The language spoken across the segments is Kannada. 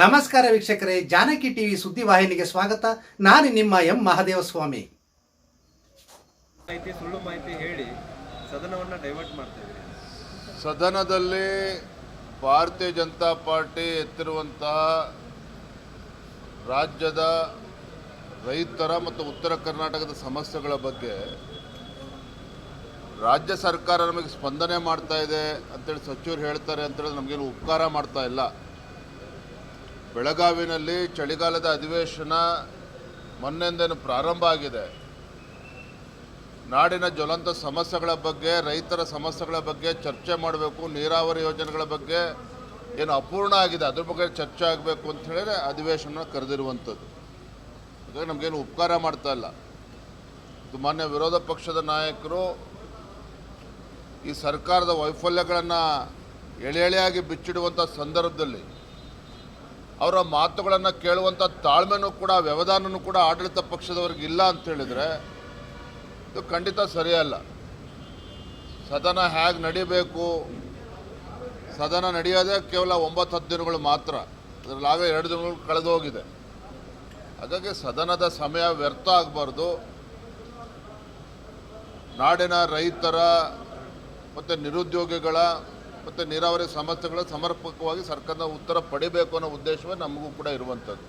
ನಮಸ್ಕಾರ ವೀಕ್ಷಕರೇ ಜಾನಕಿ ಟಿವಿ ಸುದ್ದಿ ವಾಹಿನಿಗೆ ಸ್ವಾಗತ. ನಾನು ನಿಮ್ಮ ಎಂ ಮಹಾದೇವಸ್ವಾಮಿ. ಮಾಹಿತಿ ಸುಳ್ಳು ಮಾಹಿತಿ ಹೇಳಿ ಸದನವನ್ನ ಡೈವರ್ಟ್ ಮಾಡ್ತಾ ಇದ್ದೀರಿ ಸದನದಲ್ಲಿ ಭಾರತೀಯ ಜನತಾ ಪಾರ್ಟಿ ಎತ್ತಿರುವಂತಹ ರಾಜ್ಯದ ರೈತರ ಮತ್ತು ಉತ್ತರ ಕರ್ನಾಟಕದ ಸಮಸ್ಯೆಗಳ ಬಗ್ಗೆ ರಾಜ್ಯ ಸರ್ಕಾರ ನಮಗೆ ಸ್ಪಂದನೆ ಮಾಡ್ತಾ ಇದೆ ಅಂತೇಳಿ ಸಚಿವರು ಹೇಳ್ತಾರೆ ಅಂತೇಳಿ ನಮಗೇನು ಉಪಕಾರ ಮಾಡ್ತಾ ಇಲ್ಲ. ಬೆಳಗಾವಿನಲ್ಲಿ ಚಳಿಗಾಲದ ಅಧಿವೇಶನ ಮೊನ್ನೆಂದೇನು ಪ್ರಾರಂಭ ಆಗಿದೆ. ನಾಡಿನ ಜ್ವಲಂತ ಸಮಸ್ಯೆಗಳ ಬಗ್ಗೆ, ರೈತರ ಸಮಸ್ಯೆಗಳ ಬಗ್ಗೆ ಚರ್ಚೆ ಮಾಡಬೇಕು, ನೀರಾವರಿ ಯೋಜನೆಗಳ ಬಗ್ಗೆ ಏನು ಅಪೂರ್ಣ ಆಗಿದೆ, ಅದ್ರ ಬಗ್ಗೆ ಚರ್ಚೆ ಆಗಬೇಕು ಅಂತ ಹೇಳಿದ್ರೆ ಅಧಿವೇಶನ ಕರೆದಿರುವಂಥದ್ದು. ಹಾಗಾಗಿ ನಮಗೇನು ಉಪಕಾರ ಮಾಡ್ತಾ ಇಲ್ಲ. ಮಾನ್ಯ ವಿರೋಧ ಪಕ್ಷದ ನಾಯಕರು ಈ ಸರ್ಕಾರದ ವೈಫಲ್ಯಗಳನ್ನು ಎಳೆ ಎಳೆಯಾಗಿ ಬಿಚ್ಚಿಡುವಂಥ ಸಂದರ್ಭದಲ್ಲಿ ಅವರ ಮಾತುಗಳನ್ನು ಕೇಳುವಂಥ ತಾಳ್ಮೆನೂ ಕೂಡ, ವ್ಯವಧಾನನೂ ಕೂಡ ಆಡಳಿತ ಪಕ್ಷದವ್ರಿಗೆ ಇಲ್ಲ ಅಂತ ಹೇಳಿದರೆ ಇದು ಖಂಡಿತ ಸರಿಯಲ್ಲ. ಸದನ ಹೇಗೆ ನಡಿಬೇಕು? ಸದನ ನಡೆಯೋದೇ ಕೇವಲ ಒಂಬತ್ತು ಹತ್ತು ದಿನಗಳು ಮಾತ್ರ. ಅದರಲ್ಲಾಗ ಎರಡು ದಿನಗಳು ಕಳೆದು ಹೋಗಿದೆ. ಹಾಗಾಗಿ ಸದನದ ಸಮಯ ವ್ಯರ್ಥ ಆಗಬಾರ್ದು. ನಾಡಿನ ರೈತರ ಮತ್ತು ನಿರುದ್ಯೋಗಿಗಳ ಮತ್ತು ನೀರಾವರಿ ಸಮಸ್ಯೆಗಳ ಸಮರ್ಪಕವಾಗಿ ಸರ್ಕಾರದ ಉತ್ತರ ಪಡಿಬೇಕು ಅನ್ನೋ ಉದ್ದೇಶವೇ ನಮಗೂ ಕೂಡ ಇರುವಂಥದ್ದು.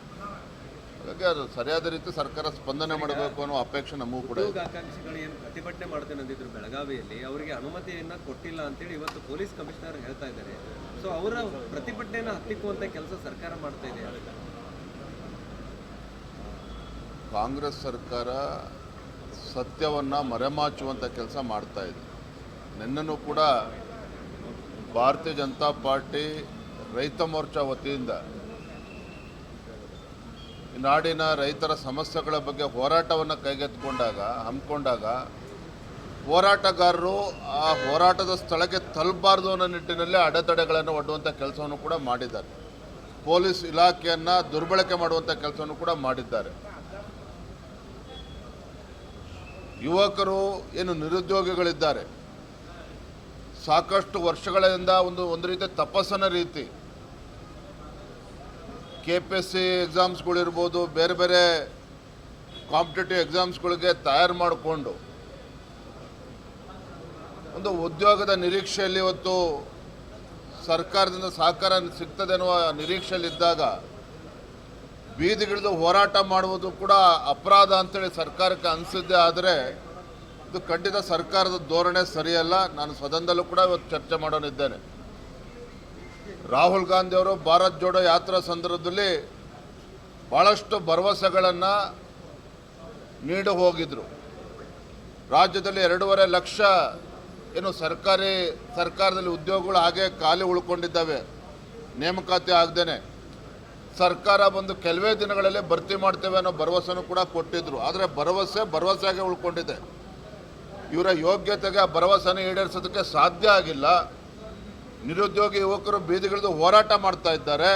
ಹಾಗಾಗಿ ಅದು ಸರಿಯಾದ ರೀತಿ ಸರ್ಕಾರ ಸ್ಪಂದನೆ ಮಾಡಬೇಕು ಅನ್ನೋ ಅಪೇಕ್ಷೆ ನಮಗೂ ಕೂಡ ಆಕಾಂಕ್ಷಿಗಳು ಏನು ಪ್ರತಿಭಟನೆ ಮಾಡ್ತೇನೆ ಅಂದಿದ್ರು ಬೆಳಗಾವಿಯಲ್ಲಿ ಅವರಿಗೆ ಅನುಮತಿಯನ್ನ ಕೊಟ್ಟಿಲ್ಲ ಅಂತೇಳಿ ಇವತ್ತು ಪೊಲೀಸ್ ಕಮಿಷನರ್ ಹೇಳ್ತಾ ಇದ್ದಾರೆ. ಸೊ ಅವರ ಪ್ರತಿಭಟನೆಯನ್ನು ಹತ್ತಿಕ್ಕುವಂತ ಕೆಲಸ ಸರ್ಕಾರ ಮಾಡ್ತಾ ಇದೆ ಕಾಂಗ್ರೆಸ್ ಸರ್ಕಾರ ಸತ್ಯವನ್ನು ಮರೆಮಾಚುವಂಥ ಕೆಲಸ ಮಾಡ್ತಾ ಇದೆ. ನಿನ್ನೂ ಕೂಡ ಭಾರತೀಯ ಜನತಾ ಪಾರ್ಟಿ ರೈತ ಮೋರ್ಚಾ ವತಿಯಿಂದ ನಾಡಿನ ರೈತರ ಸಮಸ್ಯೆಗಳ ಬಗ್ಗೆ ಹೋರಾಟವನ್ನು ಕೈಗೆತ್ತಿಕೊಂಡಾಗ, ಹಮ್ಮಿಕೊಂಡಾಗ ಹೋರಾಟಗಾರರು ಆ ಹೋರಾಟದ ಸ್ಥಳಕ್ಕೆ ತಲುಪಬಾರ್ದು ಅನ್ನೋ ನಿಟ್ಟಿನಲ್ಲಿ ಅಡೆತಡೆಗಳನ್ನು ಒಡ್ಡುವಂಥ ಕೆಲಸವನ್ನು ಕೂಡ ಮಾಡಿದ್ದಾರೆ. ಪೊಲೀಸ್ ಇಲಾಖೆಯನ್ನು ದುರ್ಬಳಕೆ ಮಾಡುವಂಥ ಕೆಲಸವನ್ನು ಕೂಡ ಮಾಡಿದ್ದಾರೆ. ಯುವಕರು ಏನು ನಿರುದ್ಯೋಗಿಗಳಿದ್ದಾರೆ ಸಾಕಷ್ಟು ವರ್ಷಗಳಿಂದ ಒಂದು ಒಂದು ರೀತಿ ತಪಸ್ಸನ ರೀತಿ. ಕೆ ಪಿ ಎಸ್ ಸಿ ಎಕ್ಸಾಮ್ಸ್ಗಳಿರ್ಬೋದು ಬೇರೆ ಬೇರೆ ಕಾಂಪಿಟೇಟಿವ್ ಎಕ್ಸಾಮ್ಸ್ಗಳಿಗೆ ತಯಾರು ಮಾಡಿಕೊಂಡು, ಒಂದು ಉದ್ಯೋಗದ ನಿರೀಕ್ಷೆಯಲ್ಲಿ ಇವತ್ತು ಸರ್ಕಾರದಿಂದ ಸಹಕಾರ ಸಿಗ್ತದೆ ಅನ್ನುವ ನಿರೀಕ್ಷೆಯಲ್ಲಿದ್ದಾಗ, ಬೀದಿಗಿಳಿದು ಹೋರಾಟ ಮಾಡುವುದು ಕೂಡ ಅಪರಾಧ ಅಂತೇಳಿ ಸರ್ಕಾರಕ್ಕೆ ಅನಿಸಿದ್ದೆ ಆದರೆ ಇದು ಖಂಡಿತ ಸರ್ಕಾರದ ಧೋರಣೆ ಸರಿಯಲ್ಲ. ನಾನು ಸದನದಲ್ಲೂ ಕೂಡ ಇವತ್ತು ಚರ್ಚೆ ಮಾಡೋನಿದ್ದೇನೆ. ರಾಹುಲ್ ಗಾಂಧಿ ಅವರು ಭಾರತ್ ಜೋಡೋ ಯಾತ್ರಾ ಸಂದರ್ಭದಲ್ಲಿ ಭಾಳಷ್ಟು ಭರವಸೆಗಳನ್ನು ನೀಡಿ ಹೋಗಿದ್ರು. ರಾಜ್ಯದಲ್ಲಿ ಎರಡೂವರೆ ಲಕ್ಷ ಏನು ಸರ್ಕಾರಿ, ಸರ್ಕಾರದಲ್ಲಿ ಉದ್ಯೋಗಗಳು ಹಾಗೆ ಖಾಲಿ ಉಳ್ಕೊಂಡಿದ್ದಾವೆ. ನೇಮಕಾತಿ ಆಗದೇನೆ. ಸರ್ಕಾರ ಬಂದು ಕೆಲವೇ ದಿನಗಳಲ್ಲಿ ಭರ್ತಿ ಮಾಡ್ತೇವೆ ಅನ್ನೋ ಭರವಸೆನೂ ಕೂಡ ಕೊಟ್ಟಿದ್ರು. ಆದರೆ ಭರವಸೆ ಭರವಸೆಗೆ ಉಳ್ಕೊಂಡಿದೆ. ಇವರ ಯೋಗ್ಯತೆಗೆ, ಭರವಸೆನ ಈಡೇರಿಸೋದಕ್ಕೆ ಸಾಧ್ಯ ಆಗಿಲ್ಲ. ನಿರುದ್ಯೋಗಿ ಯುವಕರು ಬೀದಿಗಿಳಿದು ಹೋರಾಟ ಮಾಡ್ತಾ ಇದ್ದಾರೆ.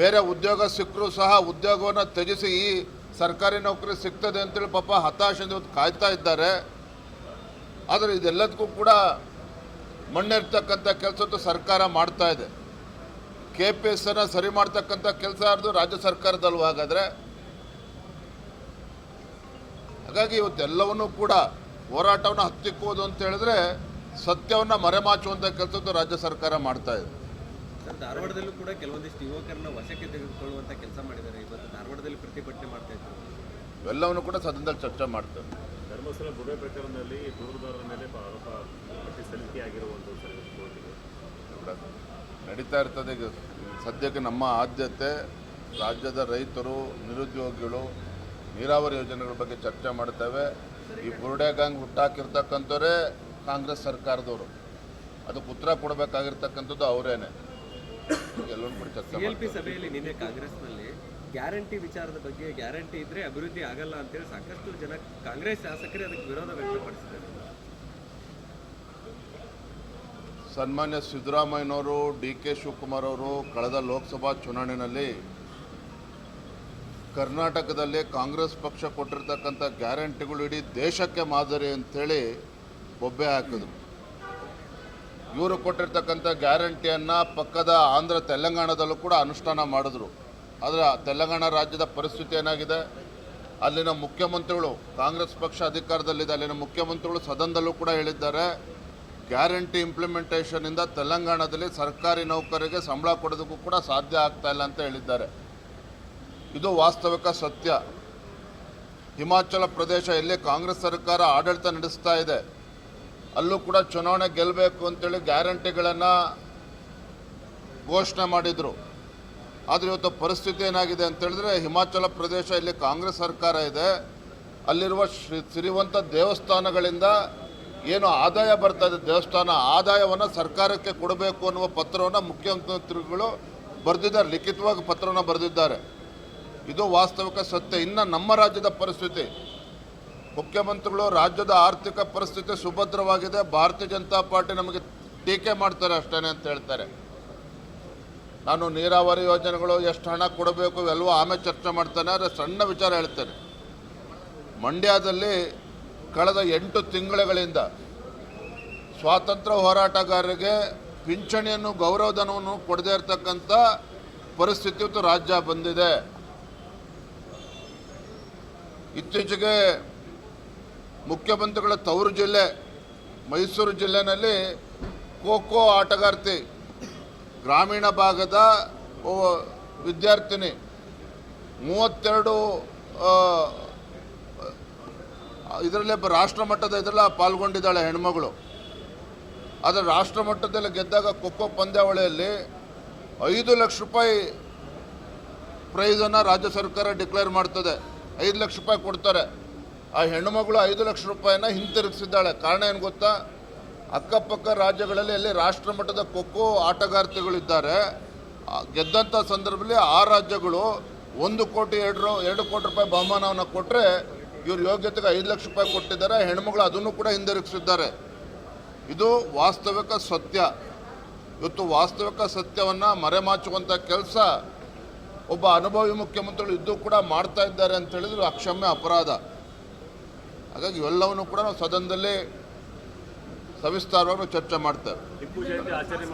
ಬೇರೆ ಉದ್ಯೋಗ ಸಿಕ್ಕರೂ ಸಹ ಉದ್ಯೋಗವನ್ನು ತ್ಯಜಿಸಿ ಈ ಸರ್ಕಾರಿ ನೌಕರಿ ಸಿಗ್ತದೆ ಅಂತೇಳಿ ಪಾಪ ಹತಾಶೆಯಿಂದ ಕಾಯ್ತಾ ಇದ್ದಾರೆ. ಆದರೆ ಇದೆಲ್ಲದಕ್ಕೂ ಕೂಡ ಮಣ್ಣಿರ್ತಕ್ಕಂಥ ಕೆಲಸದ್ದು ಸರ್ಕಾರ ಮಾಡ್ತಾ ಇದೆ. ಕೆ ಪಿ ಎಸ್ ಅನ್ನು ಸರಿ ಮಾಡ್ತಕ್ಕಂಥ ಕೆಲಸ ಅದು ರಾಜ್ಯ ಸರ್ಕಾರದಲ್ಲೂ ಹಾಗಾದರೆ? ಹಾಗಾಗಿ ಇವತ್ತೆಲ್ಲವನ್ನೂ ಕೂಡ ಹೋರಾಟವನ್ನು ಹತ್ತಿಕ್ಕೋದು ಅಂತ ಹೇಳಿದ್ರೆ ಸತ್ಯವನ್ನು ಮರೆಮಾಚುವಂಥ ಕೆಲಸದ್ದು ರಾಜ್ಯ ಸರ್ಕಾರ ಮಾಡ್ತಾ ಇದೆ. ಧಾರವಾಡದಲ್ಲೂ ಕೂಡ ಕೆಲವೊಂದಿಷ್ಟು ಯುವಕರನ್ನ ವಶಕ್ಕೆ ತೆಗೆದುಕೊಳ್ಳುವಂತ ಕೆಲಸ ಮಾಡಿದ್ದಾರೆ. ಇವತ್ತು ಧಾರವಾಡದಲ್ಲಿ ಪ್ರತಿಭಟನೆ ಮಾಡ್ತಾ ಇದ್ದಾರೆ ಇವೆಲ್ಲವನ್ನು ಕೂಡ ಸದನದಲ್ಲಿ ಚರ್ಚೆ ಮಾಡ್ತಾರೆ ಧರ್ಮಸ್ಥಳ ಗುಡೆ ಪ್ರಕರಣದಲ್ಲಿ ದೂರದವರ ಮೇಲೆ ಆರೋಪ ಪಟ್ಟಿ ನಡೀತಾ ಇರ್ತದೆ ಈಗ. ಸದ್ಯಕ್ಕೆ ನಮ್ಮ ಆದ್ಯತೆ ರಾಜ್ಯದ ರೈತರು ನಿರುದ್ಯೋಗಿಗಳು ನೀರಾವರಿ ಯೋಜನೆಗಳ ಬಗ್ಗೆ ಚರ್ಚೆ ಮಾಡ್ತೇವೆ. ಈ ಬುರುಡೆ ಗ್ಯಾಂಗ್ ಹುಟ್ಟಾಕಿರ್ತಕ್ಕಂಥವರೇ ಕಾಂಗ್ರೆಸ್ ಸರ್ಕಾರದವರು. ಅದಕ್ಕೆ ಉತ್ತರ ಕೊಡಬೇಕಾಗಿರ್ತಕ್ಕಂಥದ್ದು ಅವರೇನೆ. ಎಲ್ಲರೂ ಕೂಡ ಚರ್ಚೆ ಪಿ ಸಭೆಯಲ್ಲಿ ನಿನ್ನೆ ಕಾಂಗ್ರೆಸ್ನಲ್ಲಿ ಗ್ಯಾರಂಟಿ ವಿಚಾರದ ಬಗ್ಗೆ ಗ್ಯಾರಂಟಿ ಇದ್ರೆ ಅಭಿವೃದ್ಧಿ ಆಗಲ್ಲ ಅಂತೇಳಿ ಸಾಕಷ್ಟು ಜನ ಕಾಂಗ್ರೆಸ್ ಶಾಸಕರೇ ಅದಕ್ಕೆ ವಿರೋಧ ವ್ಯಕ್ತಪಡಿಸಿದ್ದಾರೆ. ಸನ್ಮಾನ್ಯ ಸಿದ್ದರಾಮಯ್ಯನವರು ಡಿ ಕೆ ಶಿವಕುಮಾರ್ ಅವರು ಕಳೆದ ಲೋಕಸಭಾ ಚುನಾವಣೆಯಲ್ಲಿ ಕರ್ನಾಟಕದಲ್ಲಿ ಕಾಂಗ್ರೆಸ್ ಪಕ್ಷ ಕೊಟ್ಟಿರ್ತಕ್ಕಂಥ ಗ್ಯಾರಂಟಿಗಳು ಇಡೀ ದೇಶಕ್ಕೆ ಮಾದರಿ ಅಂಥೇಳಿ ಬೊಬ್ಬೆ ಹಾಕಿದ್ರು. ಇವರು ಕೊಟ್ಟಿರ್ತಕ್ಕಂಥ ಗ್ಯಾರಂಟಿಯನ್ನು ಪಕ್ಕದ ಆಂಧ್ರ ತೆಲಂಗಾಣದಲ್ಲೂ ಕೂಡ ಅನುಷ್ಠಾನ ಮಾಡಿದ್ರು. ಆದರೆ ತೆಲಂಗಾಣ ರಾಜ್ಯದ ಪರಿಸ್ಥಿತಿ ಏನಾಗಿದೆ? ಅಲ್ಲಿನ ಮುಖ್ಯಮಂತ್ರಿಗಳು, ಕಾಂಗ್ರೆಸ್ ಪಕ್ಷ ಅಧಿಕಾರದಲ್ಲಿದೆ, ಅಲ್ಲಿನ ಮುಖ್ಯಮಂತ್ರಿಗಳು ಸದನದಲ್ಲೂ ಕೂಡ ಹೇಳಿದ್ದಾರೆ, ಗ್ಯಾರಂಟಿ ಇಂಪ್ಲಿಮೆಂಟೇಷನಿಂದ ತೆಲಂಗಾಣದಲ್ಲಿ ಸರ್ಕಾರಿ ನೌಕರಿಗೆ ಸಂಬಳ ಕೊಡೋದಕ್ಕೂ ಕೂಡ ಸಾಧ್ಯ ಆಗ್ತಾ ಇಲ್ಲ ಅಂತ ಹೇಳಿದ್ದಾರೆ. ಇದು ವಾಸ್ತವಿಕ ಸತ್ಯ. ಹಿಮಾಚಲ ಪ್ರದೇಶ ಎಲ್ಲಿ ಕಾಂಗ್ರೆಸ್ ಸರ್ಕಾರ ಆಡಳಿತ ನಡೆಸ್ತಾ ಇದೆ. ಅಲ್ಲೂ ಕೂಡ ಚುನಾವಣೆ ಗೆಲ್ಲಬೇಕು ಅಂತೇಳಿ ಗ್ಯಾರಂಟಿಗಳನ್ನು ಘೋಷಣೆ ಮಾಡಿದರು. ಆದರೆ ಇವತ್ತು ಪರಿಸ್ಥಿತಿ ಏನಾಗಿದೆ ಅಂತೇಳಿದ್ರೆ ಹಿಮಾಚಲ ಪ್ರದೇಶ ಇಲ್ಲಿ ಕಾಂಗ್ರೆಸ್ ಸರ್ಕಾರ ಇದೆ. ಅಲ್ಲಿರುವ ಶ್ರೀ ಸಿರಿವಂತ ದೇವಸ್ಥಾನಗಳಿಂದ ಏನು ಆದಾಯ ಬರ್ತಾ ಇದೆ, ದೇವಸ್ಥಾನ ಆದಾಯವನ್ನು ಸರ್ಕಾರಕ್ಕೆ ಕೊಡಬೇಕು ಅನ್ನುವ ಪತ್ರವನ್ನು ಮುಖ್ಯಮಂತ್ರಿಗಳು ಬರೆದಿದ್ದಾರೆ, ಲಿಖಿತವಾಗಿ ಪತ್ರವನ್ನು ಬರೆದಿದ್ದಾರೆ. ಇದು ವಾಸ್ತವಿಕ ಸತ್ಯ. ಇನ್ನು ನಮ್ಮ ರಾಜ್ಯದ ಪರಿಸ್ಥಿತಿ, ಮುಖ್ಯಮಂತ್ರಿಗಳು ರಾಜ್ಯದ ಆರ್ಥಿಕ ಪರಿಸ್ಥಿತಿ ಸುಭದ್ರವಾಗಿದೆ. ಭಾರತೀಯ ಜನತಾ ಪಾರ್ಟಿ ನಮಗೆ ಟೀಕೆ ಮಾಡ್ತಾರೆ ಅಷ್ಟೇ ಅಂತ ಹೇಳ್ತಾರೆ. ನಾನು ನೀರಾವರಿ ಯೋಜನೆಗಳು ಎಷ್ಟು ಹಣ ಕೊಡಬೇಕು ಎಲ್ಲವೂ ಆಮೇಲೆ ಚರ್ಚೆ ಮಾಡ್ತಾನೆ, ಆದರೆ ಸಣ್ಣ ವಿಚಾರ ಹೇಳ್ತೇನೆ. ಮಂಡ್ಯದಲ್ಲಿ ಕಳೆದ ಎಂಟು ತಿಂಗಳುಗಳಿಂದ ಸ್ವಾತಂತ್ರ್ಯ ಹೋರಾಟಗಾರರಿಗೆ ಪಿಂಚಣಿಯನ್ನು ಗೌರವಧನವನ್ನು ಕೊಡದೇ ಇರತಕ್ಕಂಥ ಪರಿಸ್ಥಿತಿ ರಾಜ್ಯ ಬಂದಿದೆ. ಇತ್ತೀಚೆಗೆ ಮುಖ್ಯಮಂತ್ರಿಗಳ ತವರು ಜಿಲ್ಲೆ, ಮೈಸೂರು ಜಿಲ್ಲೆನಲ್ಲಿ ಖೋ ಆಟಗಾರ್ತಿ ಗ್ರಾಮೀಣ ಭಾಗದ ವಿದ್ಯಾರ್ಥಿನಿ, ಮೂವತ್ತೆರಡು ಇದರಲ್ಲಿ ರಾಷ್ಟ್ರ ಮಟ್ಟದ ಇದೆಲ್ಲ ಪಾಲ್ಗೊಂಡಿದ್ದಾಳೆ ಹೆಣ್ಮಗಳು. ಆದರೆ ರಾಷ್ಟ್ರ ಮಟ್ಟದಲ್ಲಿ ಗೆದ್ದಾಗ ಖೋಖೋ ಪಂದ್ಯಾವಳಿಯಲ್ಲಿ ಐದು ಲಕ್ಷ ರೂಪಾಯಿ ಪ್ರೈಸನ್ನು ರಾಜ್ಯ ಸರ್ಕಾರ ಡಿಕ್ಲೇರ್ ಮಾಡ್ತದೆ. ಐದು ಲಕ್ಷ ರೂಪಾಯಿ ಕೊಡ್ತಾರೆ. ಆ ಹೆಣ್ಣುಮಗಳು ಐದು ಲಕ್ಷ ರೂಪಾಯಿನ ಹಿಂತಿರುಗಿಸಿದ್ದಾಳೆ. ಕಾರಣ ಏನು ಗೊತ್ತಾ? ಅಕ್ಕಪಕ್ಕ ರಾಜ್ಯಗಳಲ್ಲಿ ಅಲ್ಲಿ ರಾಷ್ಟ್ರ ಮಟ್ಟದ ಖೋಖೋ ಆಟಗಾರ್ತಿಗಳಿದ್ದಾರೆ. ಗೆದ್ದಂಥ ಸಂದರ್ಭದಲ್ಲಿ ಆ ರಾಜ್ಯಗಳು ಒಂದು ಕೋಟಿ ಎರಡು ಎರಡು ಕೋಟಿ ರೂಪಾಯಿ ಬಹುಮಾನವನ್ನು ಕೊಟ್ಟರೆ ಇವರು ಯೋಗ್ಯತೆಗೆ ಐದು ಲಕ್ಷ ರೂಪಾಯಿ ಕೊಟ್ಟಿದ್ದಾರೆ. ಹೆಣ್ಮಗಳು ಅದನ್ನು ಕೂಡ ಹಿಂದಿರುಗಿಸಿದ್ದಾರೆ. ಇದು ವಾಸ್ತವಿಕ ಸತ್ಯ. ಇವತ್ತು ವಾಸ್ತವಿಕ ಸತ್ಯವನ್ನು ಮರೆಮಾಚುವಂಥ ಕೆಲಸ ಒಬ್ಬ ಅನುಭವಿ ಮುಖ್ಯಮಂತ್ರಿಗಳು ಇದ್ದು ಕೂಡ ಮಾಡ್ತಾ ಇದ್ದಾರೆ ಅಂತ ಹೇಳಿದ್ರೆ ಅಕ್ಷಮ್ಯ ಅಪರಾಧ ಹಾಗಾಗಿ ಇವೆಲ್ಲವನ್ನು ಕೂಡ ನಾವು ಸದನದಲ್ಲೇ ಸವಿಸ್ತಾರವಾಗಿ ಚರ್ಚೆ ಮಾಡ್ತೇವೆ ಟಿಪ್ಪು ಜಯಂತಿ ಆಚರಣೆ.